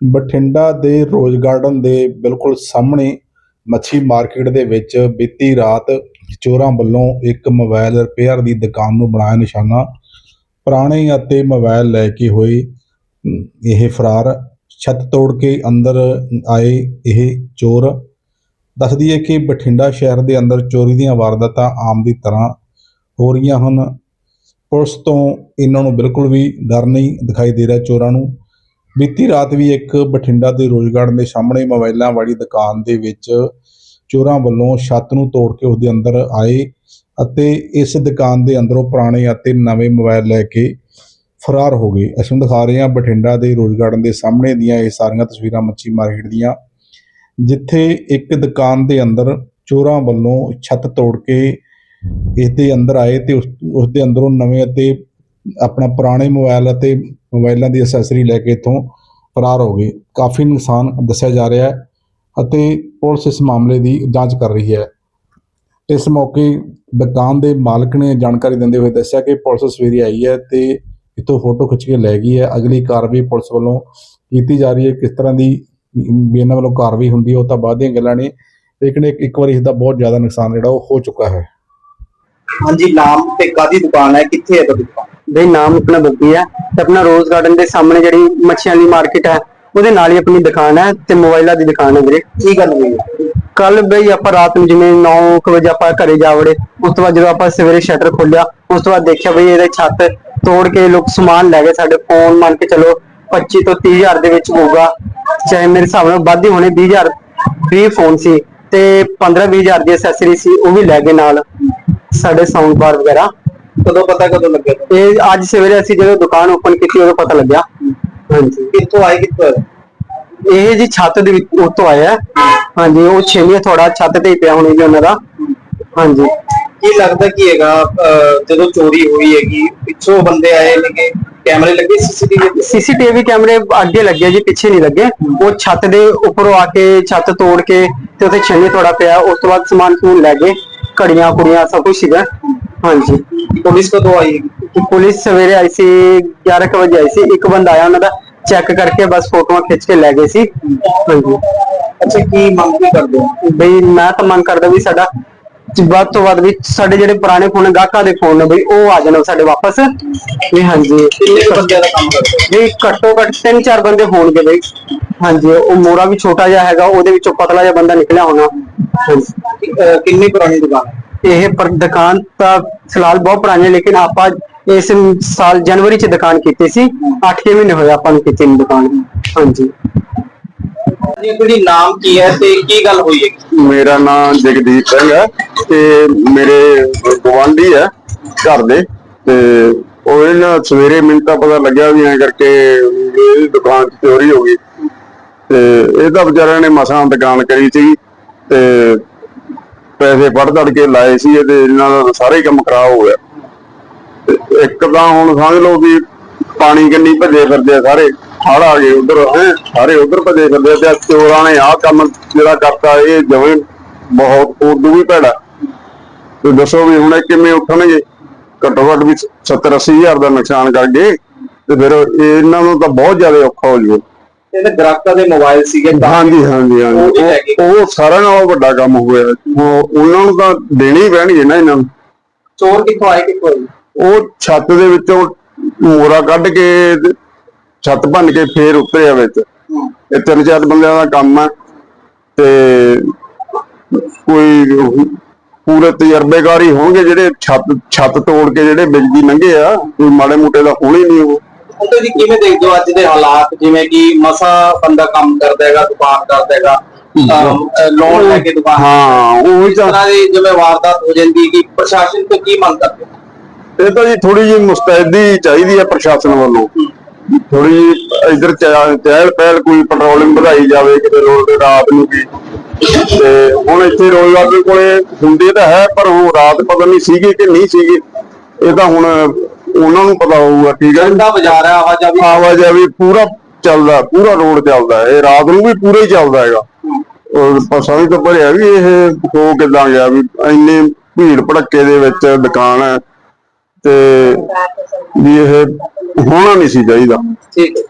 ਬਠਿੰਡਾ ਦੇ rose garden ਦੇ ਬਿਲਕੁਲ ਸਾਹਮਣੇ ਮੱਛੀ ਮਾਰਕੀਟ ਦੇ ਵਿੱਚ ਬੀਤੀ ਰਾਤ ਚੋਰਾਂ ਵੱਲੋਂ ਇੱਕ ਮੋਬਾਈਲ ਰਿਪੇਅਰ ਦੀ ਦੁਕਾਨ ਨੂੰ ਬਣਾਇਆ ਨਿਸ਼ਾਨਾ। ਪੁਰਾਣੇ ਅਤੇ ਮੋਬਾਈਲ ਲੈ ਕੇ ਹੋਏ ਇਹ ਫਰਾਰ। ਛੱਤ ਤੋੜ ਕੇ ਅੰਦਰ ਆਏ ਇਹ ਚੋਰ। ਦੱਸਦੀ ਹੈ ਕਿ ਬਠਿੰਡਾ ਸ਼ਹਿਰ ਦੇ ਅੰਦਰ ਚੋਰੀ ਦੀਆਂ ਵਾਰਦਾਤਾਂ ਆਮ ਦੀ ਤਰ੍ਹਾਂ ਹੋ ਰਹੀਆਂ ਹਨ। ਪੁਲਿਸ ਤੋਂ ਇਹਨਾਂ ਨੂੰ ਬਿਲਕੁਲ ਵੀ ਡਰ ਨਹੀਂ ਦਿਖਾਈ ਦੇ ਰਿਹਾ ਚੋਰਾਂ ਨੂੰ। ਬੀਤੀ ਰਾਤ ਵੀ ਇੱਕ ਬਠਿੰਡਾ ਦੇ ਰੋਜ਼ ਗਾਰਡਨ ਦੇ ਸਾਹਮਣੇ ਮੋਬਾਈਲਾਂ ਵਾਲੀ ਦੁਕਾਨ ਦੇ ਵਿੱਚ ਚੋਰਾਂ ਵੱਲੋਂ ਛੱਤ ਨੂੰ ਤੋੜ ਕੇ ਉਹਦੇ ਅੰਦਰ ਆਏ ਅਤੇ ਇਸ ਦੁਕਾਨ ਦੇ ਅੰਦਰੋਂ ਪੁਰਾਣੇ ਅਤੇ ਨਵੇਂ ਮੋਬਾਈਲ ਲੈ ਕੇ ਫਰਾਰ ਹੋ ਗਏ। ਅਸੀਂ ਤੁਹਾਨੂੰ ਦਿਖਾ ਰਹੇ ਹਾਂ ਬਠਿੰਡਾ ਦੇ ਰੋਜ਼ ਗਾਰਡਨ ਦੇ ਸਾਹਮਣੇ ਦੀਆਂ ਇਹ ਸਾਰੀਆਂ ਤਸਵੀਰਾਂ ਮੱਛੀ ਮਾਰਕੀਟ ਦੀਆਂ, ਜਿੱਥੇ ਇੱਕ ਦੁਕਾਨ ਦੇ ਅੰਦਰ ਚੋਰਾਂ ਵੱਲੋਂ ਛੱਤ ਤੋੜ ਕੇ ਇਸ ਦੇ ਅੰਦਰ ਆਏ ਤੇ ਉਸ ਉਸ ਦੇ ਅੰਦਰੋਂ ਨਵੇਂ ਅਤੇ ਆਪਣਾ ਪੁਰਾਣੇ ਮੋਬਾਈਲ ਅਤੇ ਮੋਬਾਈਲਾਂ ਦੀ ਅਸੈਸਰੀ ਲੈ ਕੇ ਇੱਥੋਂ ਫਰਾਰ ਹੋ ਗਏ। ਕਾਫੀ ਨੁਕਸਾਨ ਦੱਸਿਆ ਜਾ ਰਿਹਾ ਹੈ ਅਤੇ ਪੁਲਿਸ ਇਸ ਮਾਮਲੇ ਦੀ ਜਾਂਚ ਕਰ ਰਹੀ ਹੈ। ਇਸ ਮੌਕੇ ਦੁਕਾਨ ਦੇ ਮਾਲਕ ਨੇ ਜਾਣਕਾਰੀ ਦਿੰਦੇ ਹੋਏ ਦੱਸਿਆ ਕਿ ਪੁਲਿਸ ਸਵੇਰੇ ਆਈ ਹੈ ਤੇ ਇੱਥੋਂ ਫੋਟੋ ਖਿੱਚ ਕੇ ਲੈ ਗਈ ਹੈ। ਅਗਲੀ ਕਾਰਵਾਈ ਪੁਲਿਸ ਵੱਲੋਂ ਕੀਤੀ ਜਾ ਰਹੀ ਹੈ। ਕਿਸ ਤਰ੍ਹਾਂ ਦੀ ਇਹਨਾਂ ਵੱਲੋਂ ਕਾਰਵਾਈ ਹੁੰਦੀ ਹੈ, ਉਹ ਤਾਂ ਬਾਅਦ ਦੀਆਂ ਗੱਲਾਂ ਨੇ, ਲੇਕਿਨ ਇੱਕ ਇੱਕ ਵਾਰੀ ਇਸ ਦਾ ਬਹੁਤ ਜ਼ਿਆਦਾ ਨੁਕਸਾਨ ਜਿਹੜਾ ਉਹ ਹੋ ਚੁੱਕਾ ਹੈ। ਹਾਂਜੀ ਨਾਮ ਤੇ ਕਾਦੀ ਦੁਕਾਨ ਹੈ? ਕਿੱਥੇ ਹੈ ਤੁਹਾਡੀ ਦੁਕਾਨ? ਦੇ ਨਾਮ ਆਪਣਾ ਬੱਬੀ ਹੈ ਤੇ ਆਪਣਾ ਰੋਜ਼ ਗਾਰਡਨ ਦੇ ਸਾਹਮਣੇ ਜਿਹੜੀ ਮੱਛੀਆਂ ਦੀ ਮਾਰਕੀਟ ਹੈ ਉਹਦੇ ਨਾਲ ਹੀ ਆਪਣੀ ਦੁਕਾਨ ਹੈ ਤੇ ਮੋਬਾਈਲਾਂ ਦੀ ਦੁਕਾਨ ਹੈ ਵੀਰੇ। ਕੀ ਗੱਲ ਹੋਈ? ਹੈ ਕੱਲ ਬਈ ਆਪਾਂ ਰਾਤ ਨੂੰ ਜਿਵੇਂ 9 ਵਜੇ ਆਪਾਂ ਘਰੇ ਜਾ ਵੜੇ ਉਸ ਤੋਂ ਬਾਅਦ ਜਦੋਂ ਆਪਾਂ ਸਵੇਰੇ ਸ਼ਟਰ ਖੋਲਿਆ ਉਸ ਤੋਂ ਬਾਅਦ ਦੇਖਿਆ ਬਈ ਇਹਦੇ ਛੱਤ ਤੋੜ ਕੇ ਲੋਕ ਸਮਾਨ ਲੈ ਗਏ ਸਾਡੇ ਫੋਨ ਮੰਨ ਕੇ ਚਲੋ 25 ਤੋਂ 30 ਹਜ਼ਾਰ ਦੇ ਵਿੱਚ ਹੋਊਗਾ। ਚਾਹੇ ਮੇਰੇ ਹਿਸਾਬ ਨਾਲ ਵੱਧ ਹੀ ਹੋਣੇ 20 ਹਜ਼ਾਰ 20 ਫੋਨ ਸੀ ਤੇ 15 20 ਹਜ਼ਾਰ ਦੀ ਐਕਸੈਸਰੀ ਸੀ ਉਹ ਵੀ ਲੈ ਗਏ ਨਾਲ। ਸਾਡੇ ਸਾਊਂਡ ਬਾਰ ਵਗੈਰਾ। ਕਦੋਂ ਪਤਾ ਕਦੋਂ ਲੱਗਿਆ? ਇਹ ਅੱਜ ਸਵੇਰੇ ਅਸੀਂ ਜਦੋਂ ਦੁਕਾਨ ਓਪਨ ਕੀਤੀ ਉਦੋਂ ਪਤਾ ਲੱਗਿਆ। ਹਾਂਜੀ। ਕਿੱਥੋਂ ਆਏ ਕਿੱਥੋਂ ਆਏ? ਇਹ ਜੀ ਛੱਤ ਦੇ ਵਿੱਚ ਉੱਤੋਂ ਆਇਆ ਹੈ। ਹਾਂਜੀ ਉਹ ਛੇਵੀਂ ਥੋੜਾ ਛੱਤ ਤੇ ਹੀ ਪਿਆ ਹੋਣੀ ਜੀ ਉਹਨਾਂ ਦਾ। ਹਾਂਜੀ। ਕੀ ਲੱਗਦਾ ਕੀ ਹੈਗਾ ਅਹ, ਜਦੋਂ ਚੋਰੀ ਹੋਈ ਹੈਗੀ ਪਿੱਛੋਂ ਬੰਦੇ ਆਏ ਨੇਗੇ ਕੈਮਰੇ ਲੱਗੇ ਸੀਸੀਟੀਵੀ ਸੀਸੀਟੀਵੀ ਕੈਮਰੇ ਅੱਗੇ ਲੱਗੇ ਜੀ ਪਿੱਛੇ ਨਹੀਂ ਲੱਗੇ। ਉਹ ਛੱਤ ਦੇ ਉੱਪਰੋਂ ਆ ਕੇ ਛੱਤ ਤੋੜ ਕੇ ਤੇ ਉੱਥੇ ਛੇਵੀਂ ਥੋੜਾ ਪਿਆ। ਉਸ ਤੋਂ ਬਾਅਦ ਸਮਾਨ ਸਮੂਨ ਲੈ ਗਏ। ਘੜੀਆਂ ਕੁੜੀਆਂ ਸਭ ਕੁਝ ਸੀਗਾ। ਹਾਂਜੀ। ਪੁਲਿਸ ਕਦੋਂ ਆਈ ਕਿ ਪੁਲਿਸ ਸਵੇਰੇ ਆਈ ਸੀ 11 ਕੁ ਵਜੇ ਆਈ ਸੀ। ਇੱਕ ਬੰਦਾ ਆਇਆ ਉਹਨਾਂ ਦਾ ਚੈੱਕ ਕਰਕੇ ਬਸ ਫੋਟੋਆਂ ਖਿੱਚ ਕੇ ਲੈ ਗਏ ਸੀ। ਹਾਂਜੀ। ਅੱਛਾ ਕੀ ਮੰਗ ਕੀ ਕਰਦੇ ਹੋ? ਬਈ ਮੈਂ ਤਾਂ ਮੰਗ ਕਰਦਾ ਵੀ ਸਾਡਾ ਵੱਧ ਤੋਂ ਵੱਧ ਵੀ ਸਾਡੇ ਜਿਹੜੇ ਪੁਰਾਣੇ ਫੋਨ ਗਾਹਕਾਂ ਦੇ ਫੋਨ ਨੇ ਬਈ ਉਹ ਆ ਜਾਣ ਸਾਡੇ ਵਾਪਸ। ਵੀ ਹਾਂਜੀ। ਕਿੰਨੇ ਬੰਦਿਆਂ ਦਾ ਕੰਮ ਕਰਦੇ ਵੀ ਘੱਟੋ ਘੱਟ ਤਿੰਨ ਚਾਰ ਬੰਦੇ ਹੋਣਗੇ ਬਈ। ਹਾਂਜੀ ਉਹ ਮੋਰਾ ਵੀ ਛੋਟਾ ਜਿਹਾ ਹੈਗਾ ਉਹਦੇ ਵਿੱਚੋਂ ਪਤਲਾ ਜਿਹਾ ਬੰਦਾ ਨਿਕਲਿਆ ਹੋਣਾ। ਅਹ, ਕਿੰਨੀ ਪੁਰਾਣੀ ਦੁਕਾਨ ਹੈ? ਇਹ ਪਰ ਦੁਕਾਨ ਤਾਂ ਫਿਲਹਾਲ ਬਹੁਤ ਪੁਰਾਣੀ ਹੈ ਲੇਕਿਨ ਆਪਾਂ ਇਸ ਸਾਲ ਜਨਵਰੀ ਚ ਦੁਕਾਨ ਕੀਤੀ ਸੀ। 8 ਮਹੀਨੇ ਹੋਏ ਆਪਾਂ ਨੂੰ ਕੀਤੀ ਨੂੰ ਦੁਕਾਨ। ਹਾਂਜੀ। ਜੀ ਜਿਹੜੀ ਨਾਮ ਕੀ ਹੈ ਤੇ ਕੀ ਗੱਲ ਹੋਈ ਹੈਗੀ ਮੇਰਾ ਨਾਮ ਜਗਦੀਪ ਸਿੰਘ ਹੈ ਤੇ ਮੇਰੇ ਗਵਾਂਢੀ ਹੈ ਘਰ ਦੇ ਤੇ ਉਹ ਇਹਨਾਂ ਸਵੇਰੇ ਮੈਨੂੰ ਤਾਂ ਪਤਾ ਲੱਗਿਆ ਵੀ ਐ ਕਰਕੇ ਵੀ ਦੁਕਾਨ ਚੋਰੀ ਹੋ ਗਈ। ਤੇ ਇਹ ਤਾਂ ਵਿਚਾਰਿਆਂ ਨੇ ਮਸਾਂ ਦੁਕਾਨ ਕਰੀ ਸੀ ਤੇ ਪੈਸੇ ਫੜ ਧੜ ਕੇ ਲਾਏ ਸੀ ਤੇ ਇਹਨਾਂ ਦਾ ਸਾਰੇ ਕੰਮ ਖਰਾਬ ਹੋ ਗਿਆ। ਤੇ ਇੱਕ ਤਾਂ ਹੁਣ ਸਮਝ ਲਓ ਵੀ ਪਾਣੀ ਕਿੰਨੀ ਭੱਜੇ ਫਿਰਦੇ ਆ ਸਾਰੇ। ਆ ਗਏ ਉਧਰ ਹੈ ਸਾਰੇ ਉਧਰ ਭੱਜੇ ਫਿਰਦੇ ਤੇ ਚੋਰਾਂ ਨੇ ਆਹ ਕੰਮ ਜਿਹੜਾ ਕਰਤਾ ਇਹ ਜਵੇਂ ਬਹੁਤ ਉਦੋਂ ਵੀ ਭੈੜਾ। ਤੇ ਦੱਸੋ ਵੀ ਹੁਣ ਇਹ ਕਿਵੇਂ ਉੱਠਣਗੇ? ਘੱਟੋ ਘੱਟ ਵੀ 70 80 ਹਜ਼ਾਰ ਦਾ ਨੁਕਸਾਨ ਕਰ ਗਏ ਤੇ ਫਿਰ ਇਹਨਾਂ ਨੂੰ ਤਾਂ ਬਹੁਤ ਜ਼ਿਆਦਾ ਔਖਾ ਹੋ ਜੂ ਇਹਦੇ ਗ੍ਰਾਹਕਾਂ ਦੇ ਮੋਬਾਈਲ ਸੀਗੇ ਹਾਂਜੀ ਹਾਂਜੀ ਹਾਂਜੀ। ਉਹ ਸਾਰਿਆਂ ਨਾਲੋਂ ਵੱਡਾ ਕੰਮ ਹੋਇਆ ਉਹ- ਉਹਨਾਂ ਨੂੰ ਤਾਂ ਦੇਣੀ ਹੀ ਪੈਣਗੇ ਨਾ ਇਹਨਾਂ ਨੂੰ। ਚੋਰ ਕਿੱਥੋਂ ਆਏ ਕਿੱਥੋਂ ਉਹ ਛੱਤ ਦੇ ਵਿੱਚੋਂ ਮੋਰਾ ਕੱਢ ਕੇ ਛੱਤ ਭੰਨ ਕੇ ਫੇਰ ਉਤਰਿਆ ਵਿੱਚ। ਇਹ ਤਿੰਨ ਚਾਰ ਬੰਦਿਆਂ ਦਾ ਕੰਮ ਆ ਤੇ ਕੋਈ ਪੂਰੇ ਤਜਰਬੇਕਾਰ ਹੀ ਹੋਣਗੇ ਜਿਹੜੇ ਛੱਤ ਛੱਤ ਤੋੜ ਕੇ ਜਿਹੜੇ ਬਿਜਲੀ ਲੰਘੇ ਆ ਕੋਈ ਮਾੜੇ ਮੋਟੇ ਦਾ ਹੋਣੇ ਨਹੀਂ ਉਹ। ਉਹਦੇ ਜੀ ਕਿਵੇਂ ਦੇਖਦੇ ਹੋ ਅੱਜ ਦੇ ਹਾਲਾਤ? ਜਿਵੇਂ ਕਿ ਮਸਾ ਬੰਦਾ ਕੰਮ ਕਰਦਾ ਹੈਗਾ ਦੁਕਾਨ ਕਰਦਾ ਹੈਗਾ ਲੋਨ ਲੈ ਕੇ ਦੁਕਾਨ ਹਾਂ ਉਹ ਤਾਂ ਦੀ ਜਿਵੇਂ ਵਾਰਦਾਤ ਹੋ ਜਾਂਦੀ ਹੈ ਕਿ ਪ੍ਰਸ਼ਾਸਨ ਤੋਂ ਕੀ ਮੰਗ ਕਰਦੇ ਹੋ? ਇਹ ਤਾਂ ਜੀ ਥੋੜੀ ਜਿਹੀ ਮੁਸਤੈਦੀ ਚਾਹੀਦੀ ਹੈ ਪ੍ਰਸ਼ਾਸਨ ਵੱਲੋਂ। ਥੋੜੀ ਇਧਰ ਚਹਿਲ ਪਹਿਲ ਕੋਈ ਪੈਟਰੋਲਿੰਗ ਵਧਾਈ ਜਾਵੇ ਕਿਤੇ ਰੋਡ ਤੇ ਰਾਤ ਨੂੰ ਵੀ। ਤੇ ਹੁਣ ਇੱਥੇ ਰੋਜ਼ਗਾਰ ਦੇ ਕੋਲੇ ਹੁੰਦੇ ਤਾਂ ਹੈ ਪਰ ਉਹ ਰਾਤ ਪਤਾ ਨਹੀਂ ਸੀਗੇ ਕਿ ਨਹੀਂ ਸੀਗੇ। ਇਹ ਤਾਂ ਹੁਣ ਉਹਨਾਂ ਨੂੰ ਪਤਾ ਹੋਊਗਾ ਠੀਕ ਹੈ। ਠੰਡਾ ਬਾਜ਼ਾਰ ਹੈ ਆਵਾਜਾਈ। ਆਵਾਜਾਈ ਪੂਰਾ ਚੱਲਦਾ ਪੂਰਾ ਰੋਡ ਚੱਲਦਾ। ਇਹ ਰਾਤ ਨੂੰ ਵੀ ਪੂਰਾ ਹੀ ਚੱਲਦਾ ਹੈਗਾ। ਉਹ ਪਸਾਂ ਤੋਂ ਭਰਿਆ ਵੀ ਇਹ ਹੋ ਕਿਦਾਂ ਗਿਆ ਵੀ ਇੰਨੇ ਭੀੜ ਭੜੱਕੇ ਦੇ ਵਿੱਚ ਦੁਕਾਨ ਹੈ। ਤੇ ਵੀ ਇਹ ਹੋਣਾ ਨਹੀਂ ਸੀ ਚਾਹੀਦਾ। ਠੀਕ ਹੈ।